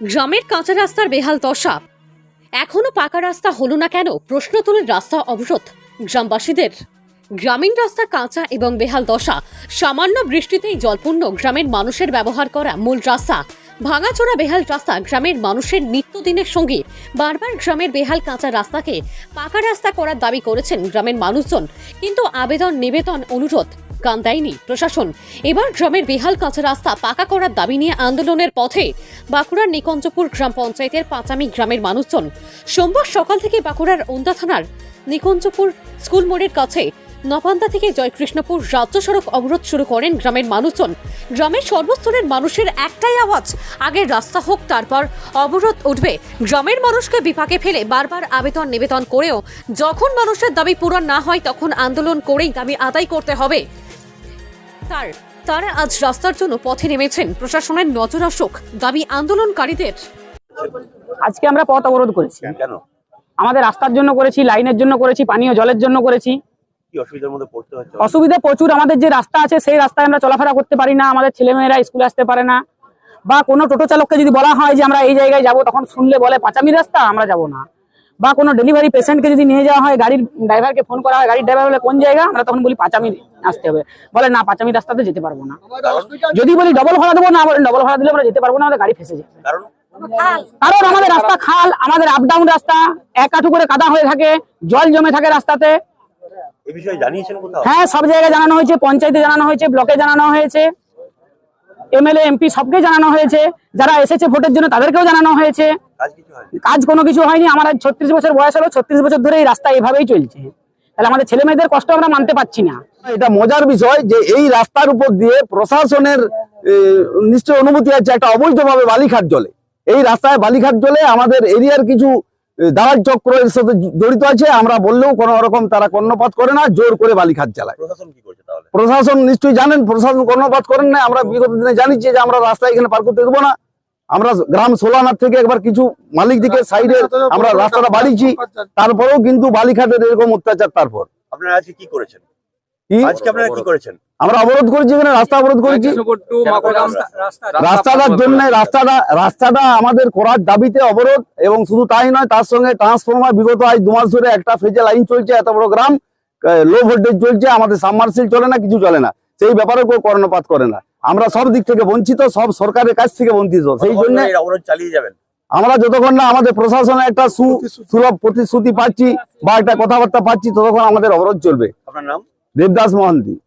গ্রামের কাঁচা রাস্তার বেহাল দশা এখনও পাকা রাস্তা হলো না কেন? প্রশ্ন তোলেন রাস্তা অবরোধ। গ্রামবাসীদের। গ্রামীণ রাস্তা কাঁচা এবং বেহাল দশা সামান্য বৃষ্টিতেই জলপূর্ণ গ্রামের মানুষের ব্যবহার করা মূল রাস্তা। ভাঙাচোরা বেহাল রাস্তা গ্রামের মানুষের নিত্যদিনের সঙ্গী। বারবার গ্রামের বেহাল কাঁচা রাস্তাকে পাকা রাস্তা করার দাবি করেছেন গ্রামের মানুষজন। কিন্তু আবেদন নিবেদন অনুরোধ কান দেয়নি প্রশাসন। এবার গ্রামের বেহাল কাঁচা রাস্তা পাকা করার দাবি নিয়ে আন্দোলনের পথে বাঁকুড়ার নিকঞ্চপুর গ্রাম পঞ্চায়েতের পাঁচামি গ্রামের মানুষজন। সোমবার সকাল থেকে বাঁকুড়ার ওন্দা থানার নিকঞ্চপুর স্কুল মোড়ের কাছে নপান্দা থেকে জয়কৃষ্ণপুর রাজ্য সড়ক অবরোধ শুরু করেন গ্রামের মানুষজন। গ্রামের সর্বস্তরের মানুষের একটাই আওয়াজ, আগে রাস্তা হোক, তারপর অবরোধ উঠবে। গ্রামের মানুষকে বিপাকে ফেলে বারবার আবেদন নিবেদন করেও যখন মানুষের দাবি পূরণ না হয়, তখন আন্দোলন করেই দাবি আদায় করতে হবে। তার তারা আজ রাস্তার জন্য পথে নেমেছেন। প্রশাসনের নজর আসুক দাবি আন্দোলনকারীদের। আজকে আমরা পথ অবরোধ করেছি। কেন? আমাদের রাস্তার জন্য করেছি লাইনের জন্য করেছি পানীয় জলের জন্য করেছি। কি অসুবিধার মধ্যে পড়তে হচ্ছে? অসুবিধা প্রচুর। আমাদের যে রাস্তা আছে সেই রাস্তায় আমরা চলাফেরা করতে পারি না। আমাদের ছেলেমেয়েরা স্কুলে আসতে পারে না। বা কোনো টোটো চালককে যদি বলা হয় যে আমরা এই জায়গায় যাব তখন শুনলে বলে পাঁচামি রাস্তা আমরা যাব না। বা কোনো ডেলিভারি পেশেন্টকে যদি নিয়ে যাওয়া হয় গাড়ির ড্রাইভারকে ফোন করা হয় গাড়ির ড্রাইভার বলে কোন জায়গা? আমরা তখন বলি পাঁচামি আসতে হবে। বলে না পাঁচামি রাস্তাতে যেতে পারব না। যদি বলি ডবল ভাড়া দেবো? না বলে ডবল ভাড়া দিলে আমরা যেতে পারব না আমাদের গাড়ি ফেসে যাবে। কারণ? কারণ আমাদের রাস্তা খাল আমাদের আপ ডাউন রাস্তা এক আঁটু করে কাদা হয়ে থাকে জল জমে থাকে রাস্তাতে। এই বিষয়ে জানিয়েছেন কোথাও? হ্যাঁ সব জায়গায় জানানো হয়েছে পঞ্চায়েতে জানানো হয়েছে ব্লকে জানানো হয়েছে। এমএলএ এমপি সবকে জানানো হয়েছে। যারা এসেছে ভোটের জন্য তাদেরকেও জানানো হয়েছে। কাজ কিছু হয়নি। কাজ কোনো কিছু হয়নি। আমার আজ ছত্রিশ বছর বয়স হলো ছত্রিশ বছর ধরে এই রাস্তা এভাবেই চলছে। তাহলে আমাদের ছেলে মেয়েদের কষ্ট আমরা মানতে পারছি না। এটা মজার বিষয় যে এই রাস্তার উপর দিয়ে প্রশাসনের নিশ্চয় অনুমতি আছে একটা অবৈধভাবে বালিঘাট জলে। এই রাস্তায় বালিঘাট জলে আমাদের এরিয়ার কিছু দালাল চক্র এর সাথে জড়িত আছে। আমরা বললেও কোনো রকম তারা কর্ণপাত করে না জোর করে বালিঘাট চালায় প্রশাসন কি তাহলে প্রশাসন নিশ্চয়ই জানেন প্রশাসন কর্ণপাত করেন না আমরা বিগত দিনে জানিছি যে আমরা রাস্তা এখানে পার করতে দেবো না। আমরা গ্রাম সোলানার থেকে একবার কিছু মালিক দিকে সাইডে আমরা রাস্তাটা বাড়িয়েছি। তারপরেও কিন্তু বালিঘাটের এরকম অত্যাচার তারপর। আপনারা আজকে কি করেছেন? আজকে আপনারা কি করেছেন? আমরা অবরোধ করেছি এখানে রাস্তা অবরোধ করেছি। রাস্তাটার জন্য রাস্তাটা রাস্তাটা আমাদের করার দাবিতে অবরোধ এবং শুধু তাই নয় তার সঙ্গে ট্রান্সফরমার বিগত আজ দু মাস ধরে একটা ফেজে লাইন চলছে এত বড় গ্রাম। লো ভোল্টেজ চলছে আমাদের সাবমার্সিল চলে না কিছু চলে না। সেই ব্যাপারে কেউ কর্ণপাত করে না। আমরা সব দিক থেকে বঞ্চিত সব সরকারের কাছ থেকে বঞ্চিত। সেই জন্য চালিয়ে যাবেন। আমরা যতক্ষণ না আমাদের প্রশাসনে একটা সু- সুলভ প্রতিশ্রুতি পাচ্ছি বা একটা কথাবার্তা পাচ্ছি ততক্ষণ আমাদের অবরোধ চলবে। আপনার নাম? দেবদাস মহান্তি।